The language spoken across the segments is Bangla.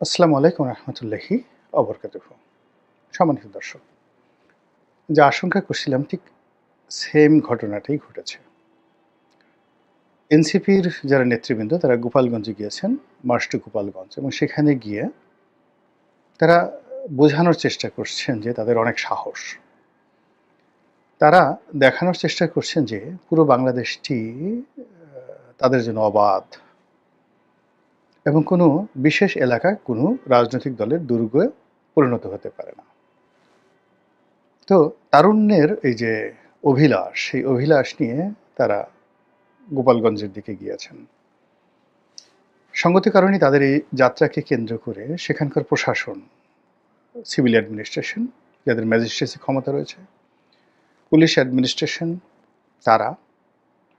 আসসালামু আলাইকুম রহমতুল্লাহি অবরকাতুহ। সম্মানিত দর্শক, যা আশঙ্কা করছিলাম ঠিক সেম ঘটনাটাই ঘটেছে। এনসিপির যারা নেতৃবৃন্দ, তারা গোপালগঞ্জে গিয়েছেন মার্চ টু গোপালগঞ্জ, এবং সেখানে গিয়ে তারা বোঝানোর চেষ্টা করছেন যে তাদের অনেক সাহস। তারা দেখানোর চেষ্টা করছেন যে পুরো বাংলাদেশটি তাদের জন্য অবাধ। এবং কোনো বিশেষ এলাকা কোনো রাজনৈতিক দলের দুর্গে পরিণত হতে পারে না। তো তারুণ্যের এই যে অভিলাষ, সেই অভিলাষ নিয়ে তারা গোপালগঞ্জের দিকে গিয়েছেন। সঙ্গতি কারণে তাদের এই যাত্রাকে কেন্দ্র করে সেখানকার প্রশাসন, সিভিল অ্যাডমিনিস্ট্রেশন, যাদের ম্যাজিস্ট্রেসি ক্ষমতা রয়েছে, পুলিশ অ্যাডমিনিস্ট্রেশন, তারা,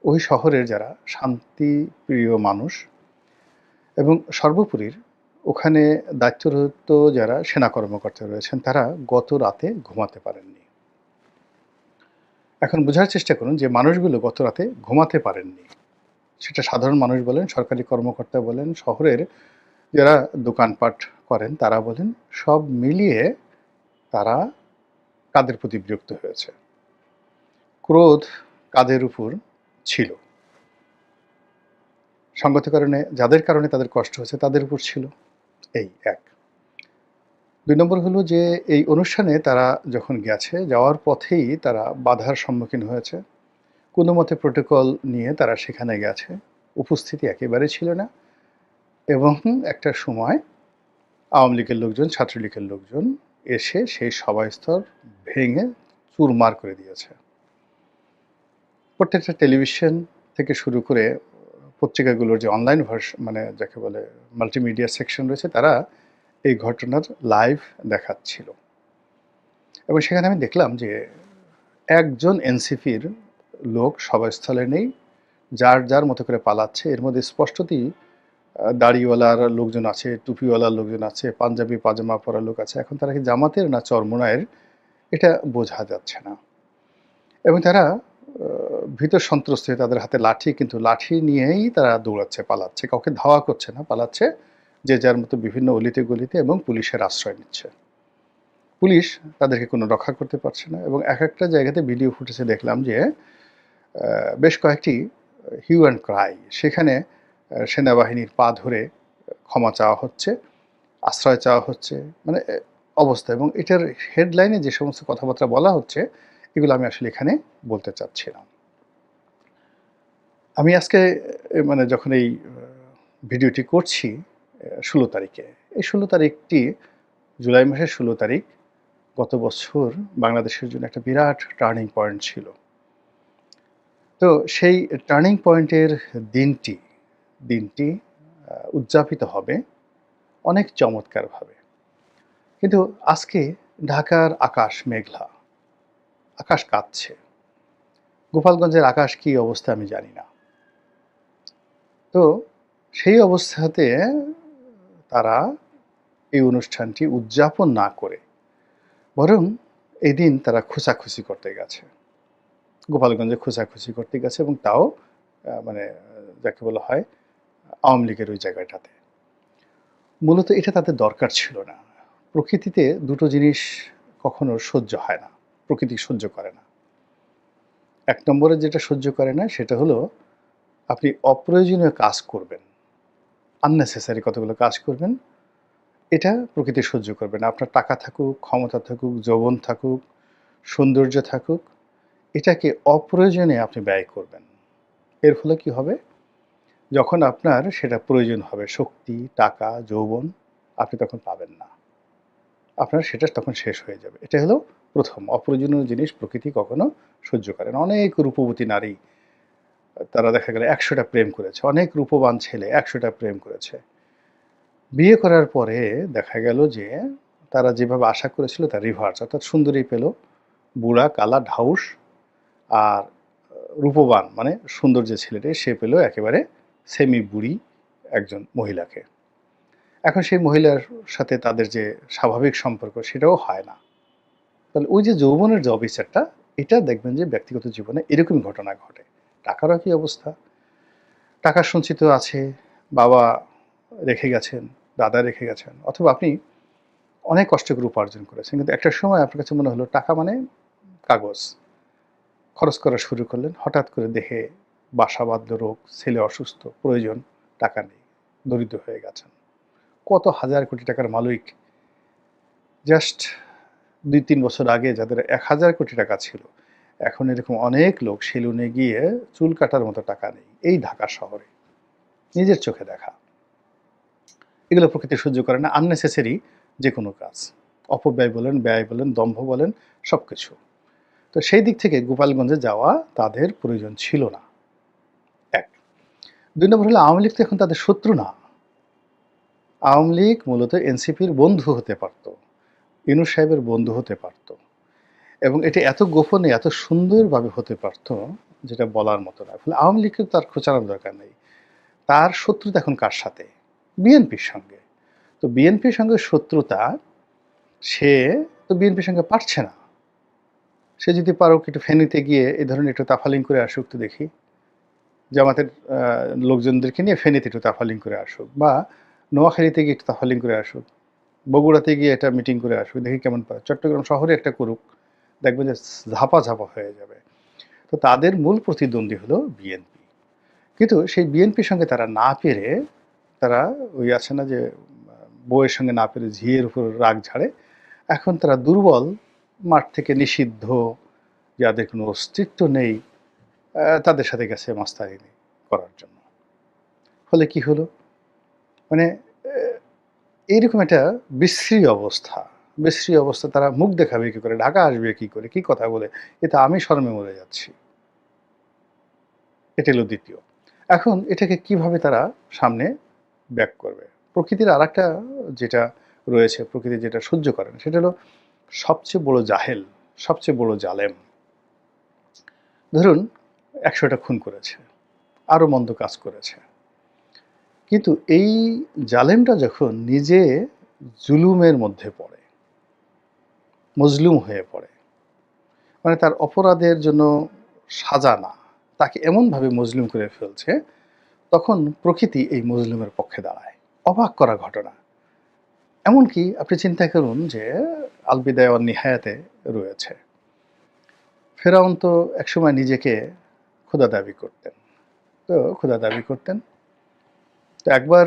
ওই শহরের যারা শান্তিপ্রিয় মানুষ এবং সর্বোপরির ওখানে দায়িত্বরত যারা সেনা কর্মকর্তা রয়েছেন, তারা গত রাতে ঘুমাতে পারেননি। এখন বোঝার চেষ্টা করুন যে মানুষগুলো গত রাতে ঘুমাতে পারেননি। সেটা সাধারণ মানুষ বলেন, সরকারি কর্মকর্তা বলেন, শহরের যারা দোকানপাট করেন, তারা বলেন, সব মিলিয়ে তারা কাদের প্রতি বিরক্ত হয়েছে? ক্রোধ কাদের উপর ছিল? সঙ্গত কারণে, যাদের কারণে তাদের কষ্ট হয়েছে, তাদের উপর ছিল এই এক। দুই নম্বর হলো যে, এই অনুষ্ঠানে তারা যখন গেছে, যাওয়ার পথেই তারা বাধার সম্মুখীন হয়েছে। কোনো মতে প্রোটোকল নিয়ে তারা সেখানে গেছে। উপস্থিতি একেবারে ছিল না। এবং একটা সময় আওয়ামী লীগের লোকজন, ছাত্রলীগের লোকজন এসে সেই সভাস্থল ভেঙে চুরমার করে দিয়েছে। প্রত্যেকটা টেলিভিশন থেকে শুরু করে পত্রিকাগুলোর যে অনলাইন ভার্স মানে যাকে বলে মাল্টিমিডিয়া সেকশন রয়েছে, তারা এই ঘটনার লাইভ দেখাচ্ছিল। এবং সেখানে আমি দেখলাম যে একজন এনসিপির লোক সভাস্থলে নেই, যার যার মতো করে পালাচ্ছে। এর মধ্যে স্পষ্টতই দাড়িওয়ালার লোকজন আছে, টুপিওয়ালার লোকজন আছে, পাঞ্জাবি, পাজামা পরা লোক আছে। এখন তারা কি জামাতের না চরমোনায়ের, এটা বোঝা যাচ্ছে না। এবং তারা ভীত সন্ত্রস্ত হয়ে তাদের হাতে লাঠি, কিন্তু লাঠি নিয়েই তারা দৌড়াচ্ছে, পালাচ্ছে। কাউকে ধাওয়া করছে না, পালাচ্ছে। যে যার মতো বিভিন্ন অলিতে গলিতে এবং পুলিশের আশ্রয় নিচ্ছে। পুলিশ তাদেরকে কোনো রক্ষা করতে পারছে না এবং এক একটা জায়গাতে ভিডিও ফুটেজে দেখলাম যে বেশ কয়েকটি হিউ অ্যান্ড ক্রাই সেখানে সেনাবাহিনীর পা ধরে ক্ষমা চাওয়া হচ্ছে, আশ্রয় চাওয়া হচ্ছে মানে অবস্থা। এবং এটার হেডলাইনে যে সমস্ত কথাবার্তা বলা হচ্ছে এগুলো আমি আসলে এখানে বলতে চাচ্ছিলাম। আমি আজকে মানে যখন এই ভিডিওটি করছি ষোলো তারিখে, এই ষোলো তারিখটি জুলাই মাসের ষোলো তারিখ গত বছর বাংলাদেশের জন্য একটা বিরাট টার্নিং পয়েন্ট ছিল। তো সেই টার্নিং পয়েন্টের দিনটি দিনটি উদযাপিত হবে অনেক চমৎকারভাবে। কিন্তু আজকে ঢাকার আকাশ মেঘলা। আকাশ কাঁদছে গোপালগঞ্জের আকাশ কি অবস্থা আমি জানি না। তো সেই অবস্থাতে তারা এই অনুষ্ঠানটি উদযাপন না করে, বরং এদিন তারা খোঁচাখুচি করতে গেছে। গোপালগঞ্জে খোঁচাখুচি করতে গেছে এবং তাও মানে যাকে বলা হয়, আওয়ামী লীগের ওই জায়গাটাতে। মূলত এটা তাদের দরকার ছিল না। প্রকৃতিতে দুটো জিনিস কখনো সহ্য হয় না। প্রকৃতি সহ্য করে না। এক নম্বরে যেটা সহ্য করে না, সেটা হলো আপনি অপ্রয়োজনীয় কাজ করবেন। আননেসেসারি কতগুলো কাজ করবেন, এটা প্রকৃতি সহ্য করবে না। আপনার টাকা থাকুক, ক্ষমতা থাকুক, যৌবন থাকুক, সৌন্দর্য থাকুক, এটাকে অপ্রয়োজনে আপনি ব্যয় করবেন। এর ফলে কি হবে? যখন আপনার সেটা প্রয়োজন হবে, শক্তি, টাকা, যৌবন, আপনি তখন পাবেন না। আপনার সেটা তখন শেষ হয়ে যাবে। এটা হলো প্রথম, অপ্রয়োজনীয় জিনিস প্রকৃতি কখনো সহ্য করে না। অনেক রূপবতী নারী, তারা দেখা গেল একশোটা প্রেম করেছে। অনেক রূপবান ছেলে একশোটা প্রেম করেছে। বিয়ে করার পরে দেখা গেল যে তারা যেভাবে আশা করেছিল তার রিভার্স অর্থাৎ সুন্দরী পেল, বুড়া, কালা, ঢাউস আর রূপবান মানে সুন্দর যে ছেলেটি সে পেল একেবারে সেমি বুড়ি একজন মহিলাকে। এখন সেই মহিলার সাথে তাদের যে স্বাভাবিক সম্পর্ক সেটাও হয় না। তাহলে ওই যে যৌবনের যে অবিচারটা, এটা দেখবেন যে ব্যক্তিগত জীবনে এরকম ঘটনা ঘটে। টাকারও একই অবস্থা? টাকা সঞ্চিত আছে, বাবা রেখে গেছেন, দাদা রেখে গেছেন, অথবা আপনি অনেক কষ্ট করে উপার্জন করেছেন, কিন্তু একটা সময় আপনার কাছে মনে হলো টাকা মানে কাগজ। খরচ করা শুরু করলেন, হঠাৎ করে দেখে বাসা বাঁধল রোগ, ছেলে অসুস্থ, প্রয়োজন, টাকা নেই, দরিদ্র হয়ে গেছেন। কত হাজার কোটি টাকার মালিক। জাস্ট দুই তিন বছর আগে যাদের এক হাজার কোটি টাকা ছিল, এখন এরকম অনেক লোক সেলুনে গিয়ে চুল কাটার মতো টাকা নেই, এই ঢাকা শহরে। নিজের চোখে দেখা। এগুলো প্রকৃতি সহ্য করে না আননেসেসারি যে কোনো কাজ। অপব্যয় বলেন, ব্যয় বলেন, দম্ভ বলেন সব কিছু তো সেই দিক থেকে গোপালগঞ্জে যাওয়া তাদের প্রয়োজন ছিল না। এক। দুই নম্বর হলো, আওয়ামী লীগ তো এখন তাদের শত্রু না। আওয়ামী লীগ মূলত এনসিপির বন্ধু হতে পারত। ইনুস সাহেবের বন্ধু হতে পারত। এবং এটা এত গোপনে এত সুন্দরভাবে হতে পারত যেটা বলার মতো না। ফলে আওয়ামী লীগকে তার খোঁচানোর দরকার নেই। তার শত্রুতা এখন কার সাথে? বিএনপির সঙ্গে। তো বিএনপির সঙ্গে শত্রুতা সে তো বিএনপির সঙ্গে পারছে না। সে যদি পারুক একটু ফেনীতে গিয়ে এই ধরনের একটু তাফালিং করে আসুক তো দেখি। জামাতের আহ, লোকজনদেরকে নিয়ে ফেনীতে একটু তাফালিং করে আসুক বা নোয়াখালীতে গিয়ে একটু তাফালিং করে আসুক। বগুড়াতে গিয়ে একটা মিটিং করে আসুক দেখি কেমন পারে চট্টগ্রাম শহরে একটা করুক, দেখবে যে ঝাপা ঝাপা হয়ে যাবে। তো তাদের মূল প্রতিদ্বন্দ্বী হলো বিএনপি কিন্তু সেই বিএনপির সঙ্গে তারা না পেরে, তারা ওই আছে না যে, বউয়ের সঙ্গে না পেরে ঝিয়ের উপর রাগ ঝাড়ে, এখন তারা দুর্বল, মাঠ থেকে নিষিদ্ধ, যাদের কোনো অস্তিত্ব নেই তাদের সাথে গেছে মাস্তানি করার জন্য। ফলে কি হলো? মানে এইরকম একটা বিশ্রী অবস্থা। বিশ্রী অবস্থা, তারা মুখ দেখাবে কি করে, ঢাকা আসবে কি করে, কি কথা বলে এটা আমি শর্মে মরে যাচ্ছি। এটা হলো দ্বিতীয়। এখন এটাকে কীভাবে তারা সামনে ব্যাক করবে? প্রকৃতির আর যেটা রয়েছে, প্রকৃতি যেটা সহ্য করে না, সেটা হলো সবচেয়ে বড় জাহেল, সবচেয়ে বড় জালেম। ধরুন, একশোটা খুন করেছে আরও মন্দ কাজ করেছে। কিন্তু এই জালেমটা যখন নিজে জুলুমের মধ্যে পড়ে, মজলুম হয়ে পড়ে মানে তার অপরাধের জন্য সাজা না, তাকে এমনভাবে মজলুম করে ফেলছে, তখন প্রকৃতি এই মজলুমের পক্ষে দাঁড়ায়। অবাক করা ঘটনা। এমনকি আপনি চিন্তা করুন যে আলবিদায় নিহায়াতে রয়েছে। ফেরাউন তো একসময় নিজেকে ক্ষুদা দাবি করতেন। তো ক্ষুদা দাবি করতেন তো একবার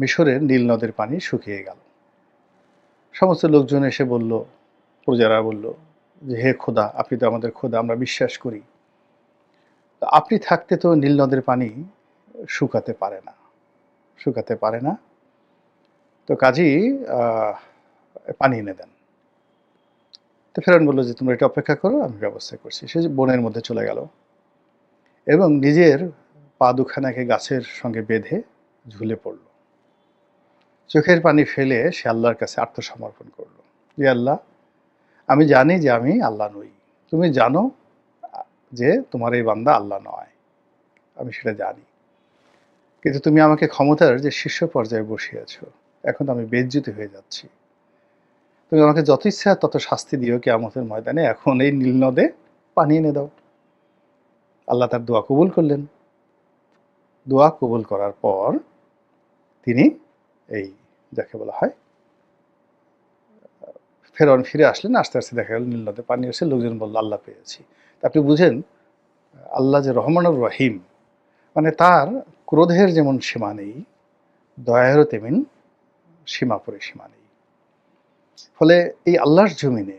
মিশরের নীল নদের পানি শুকিয়ে গেল। সমস্ত লোকজন এসে বলল, প্রজারা বলল যে, হে খোদা, আপনি তো আমাদের খোদা, আমরা বিশ্বাস করি। তো আপনি থাকতে তো নীল নদের পানি শুকাতে পারে না, শুকাতে পারে না। তো কাজী পানি এনে দেন। তো ফেরান বলল যে, তোমরা এটা অপেক্ষা করো, আমি ব্যবস্থা করছি। সে বনের মধ্যে চলে গেল এবং নিজের পা দুখানাকে গাছের সঙ্গে বেঁধে ঝুলে পড়ল। চোখের পানি ফেলে সে আল্লাহর কাছে আত্মসমর্পণ করল। যে আল্লাহ, আমি জানি যে আমি আল্লাহ নই। তুমি জানো যে তোমার এই বান্দা আল্লাহ নয়। আমি সেটা জানি। কিন্তু তুমি আমাকে ক্ষমতার যে শীর্ষ পর্যায়ে বসিয়েছো, এখন আমি বেজ্জিত হয়ে যাচ্ছি। তুমি আমাকে যত ইচ্ছা তত শাস্তি দিও কেয়ামতের ময়দানে। এখন এই নীল নদে পানি এনে দাও। আল্লাহ তার দোয়া কবুল করলেন। দোয়া কবুল করার পর তিনি এই যাকে বলা হয় ফেরন ফিরে আসলেন, আস্তে আস্তে দেখা গেল নীল নদে পানি এসে লোকজন বলল, আল্লাহ পেয়েছি। আপনি বুঝেন, আল্লাহ যে রহমানুর রহিম মানে তার ক্রোধের যেমন সীমা নেই, দয়ারও তেমন সীমা পরিসীমা নেই। ফলে এই আল্লাহর জমিনে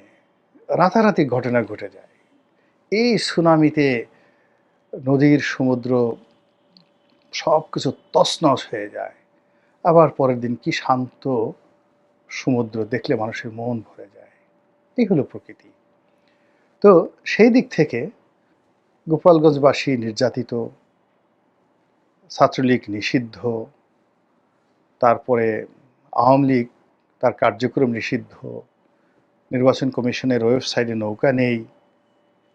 রাতারাতি ঘটনা ঘটে যায়। এই সুনামিতে নদীর সমুদ্র সব কিছু তছনছ হয়ে যায়। আবার পরের দিন কি শান্ত সমুদ্র দেখলে মানুষের মন ভরে যায়। এই হলো প্রকৃতি। তো সেই দিক থেকে গোপালগঞ্জবাসী নির্যাতিত, ছাত্রলীগ নিষিদ্ধ, তারপরে আওয়ামী লীগ তার কার্যক্রম নিষিদ্ধ, নির্বাচন কমিশনের ওয়েবসাইটে নৌকা নেই।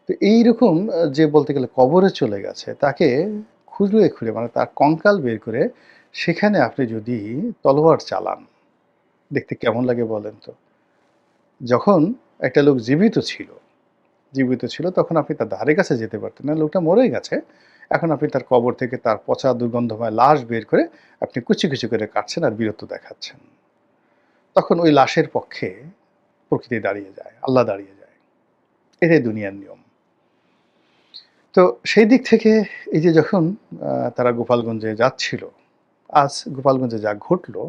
তো এইরকম যে বলতে গেলে কবরে চলে গেছে, তাকে খুঁজে খুঁড়ে মানে তার কঙ্কাল বের করে সেখানে আপনি যদি তলোয়ার চালান, দেখতে কেমন লাগে বলেন তো? যখন একটা লোক জীবিত ছিল জীবিত ছিল, তখন আপনি তার ধারে কাছে যেতে পারতেন না, লোকটা মরে গেছে। এখন আপনি তার কবর থেকে তার পচা দুর্গন্ধময় লাশ বের করে আপনি কুচি কুচি করে কাটছেন আর বীরত্ব দেখাচ্ছেন। তখন ওই লাশের পক্ষে প্রকৃতি দাঁড়িয়ে যায়, আল্লাহ দাঁড়িয়ে যায়। এটাই দুনিয়ার নিয়ম। তো সেই দিক থেকে এই যে যখন তারা গোপালগঞ্জে যাচ্ছিল, আজ গোপালগঞ্জে যা ঘটলো,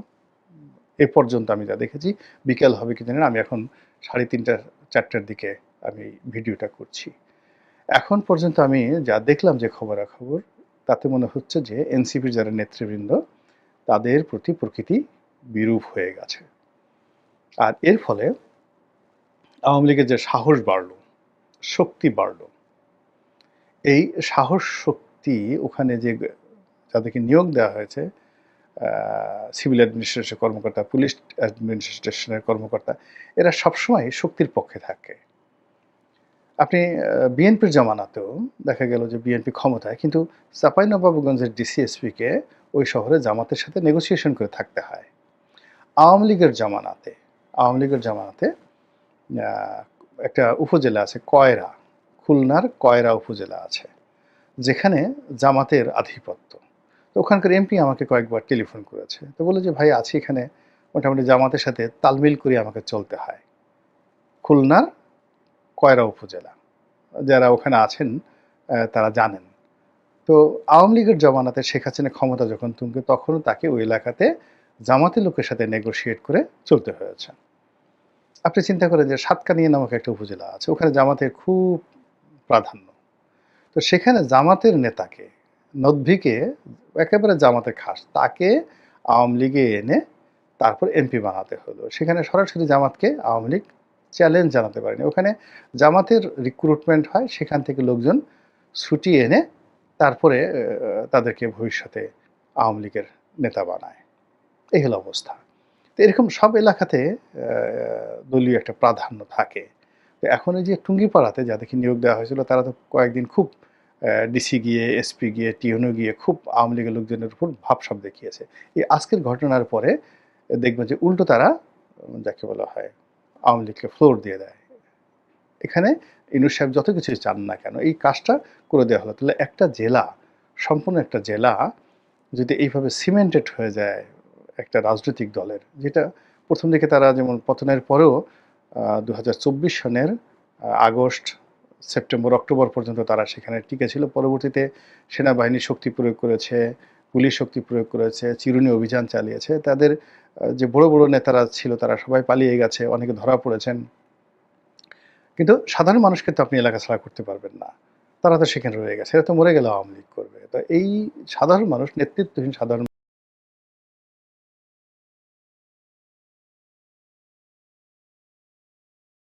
এ পর্যন্ত আমি যা দেখেছি, বিকেল হবে কি জানেন আমি এখন সাড়ে তিনটা, চারটার দিকে আমি ভিডিওটা করছি। এখন পর্যন্ত আমি যা দেখলাম যে খবরাখবর, তাতে মনে হচ্ছে যে এনসিপির যারা নেতৃবৃন্দ, তাদের প্রতি প্রকৃতি বিরূপ হয়ে গেছে। আর এর ফলে আওয়ামী লীগের যে সাহস বাড়লো, শক্তি বাড়লো এই সাহস শক্তি ওখানে যে যাদেরকে নিয়োগ দেওয়া হয়েছে সিভিল অ্যাডমিনিস্ট্রেশন কর্মকর্তা পুলিশ অ্যাডমিনিস্ট্রেশনের কর্মকর্তা, এরা সবসময় শক্তির পক্ষে থাকে। আপনি বিএনপির জামানাতেও দেখা গেল যে বিএনপি ক্ষমতায়, কিন্তু চাঁপাইনবাবগঞ্জের ডিসিএসপিকে ওই শহরে জামাতের সাথে নেগোসিয়েশন করে থাকতে হয়। আওয়ামী লীগের জামানাতে, আওয়ামী লীগের জামানাতে একটা উপজেলা আছে কয়রা। খুলনার কয়রা উপজেলা আছে, যেখানে জামাতের আধিপত্য। তো ওখানকার এমপি আমাকে কয়েকবার টেলিফোন করেছে। তো বলে যে, ভাই, আছি এখানে। মোটামুটি জামাতের সাথে তালমিল করে আমাকে চলতে হয়। খুলনার কয়রা উপজেলা, যারা ওখানে আছেন তারা জানেন। তো আওয়ামী লীগের জমানাতে শেখ হাসিনা ক্ষমতা যখন তুমকে তখনও তাকে ওই এলাকাতে জামাতের লোকের সাথে নেগোশিয়েট করে চলতে হয়েছে। আপনি চিন্তা করেন যে, সাতকানিয়া নামক একটা উপজেলা আছে। ওখানে জামাতের খুব প্রাধান্য। তো সেখানে জামাতের নেতাকে, নদভিকে একেবারে জামাতের খাস, তাকে আওয়ামী লীগে এনে তারপর এমপি বানাতে হলো। সেখানে সরাসরি জামাতকে আওয়ামী লীগ চ্যালেঞ্জ জানাতে পারেনি। ওখানে জামাতের রিক্রুটমেন্ট হয়, সেখান থেকে লোকজন ছুটি এনে তারপরে তাদেরকে ভবিষ্যতে আওয়ামী লীগের নেতা বানায়। এই হলো অবস্থা। তো এরকম সব এলাকাতে দলীয় একটা প্রাধান্য থাকে। তো এখন এই যে টুঙ্গিপাড়াতে যাদেরকে নিয়োগ দেওয়া হয়েছিল, তারা তো কয়েকদিন খুব ডিসি গিয়ে, এসপি গিয়ে টিউনও গিয়ে খুব আওয়ামী লীগের লোকজনের উপর ভাবসাব দেখিয়েছে। এই আজকের ঘটনার পরে দেখবেন যে উল্টো তারা যাকে বলা হয়, আওয়ামী লীগকে ফ্লোর দিয়ে দেয়। এখানে ইনুস সাহেব যত কিছু চান না কেন, এই কাজটা করে দেওয়া হলো। তাহলে একটা জেলা, সম্পূর্ণ একটা জেলা, যদি এইভাবে সিমেন্টেড হয়ে যায় একটা রাজনৈতিক দলের, যেটা প্রথম দিকে তারা যেমন পতনের পরেও দু হাজার চব্বিশ সনের আগস্ট, সেপ্টেম্বর, অক্টোবর পর্যন্ত তারা সেখানে টিকে ছিল পরবর্তীতে সেনাবাহিনী শক্তি প্রয়োগ করেছে পুলিশ শক্তি প্রয়োগ করেছে, চিরুনি অভিযান চালিয়েছে। তাদের যে বড় বড় নেতারা ছিল তারা সবাই পালিয়ে গেছে, অনেকে ধরা পড়েছেন। কিন্তু সাধারণ মানুষকে তো আপনি এলাকা ছাড়া করতে পারবেন না। তারা তো সেখানে রয়ে গেছে, এরা তো মরে গেলে আওয়ামী লীগ করবে। তো এই সাধারণ মানুষ, নেতৃত্বহীন সাধারণ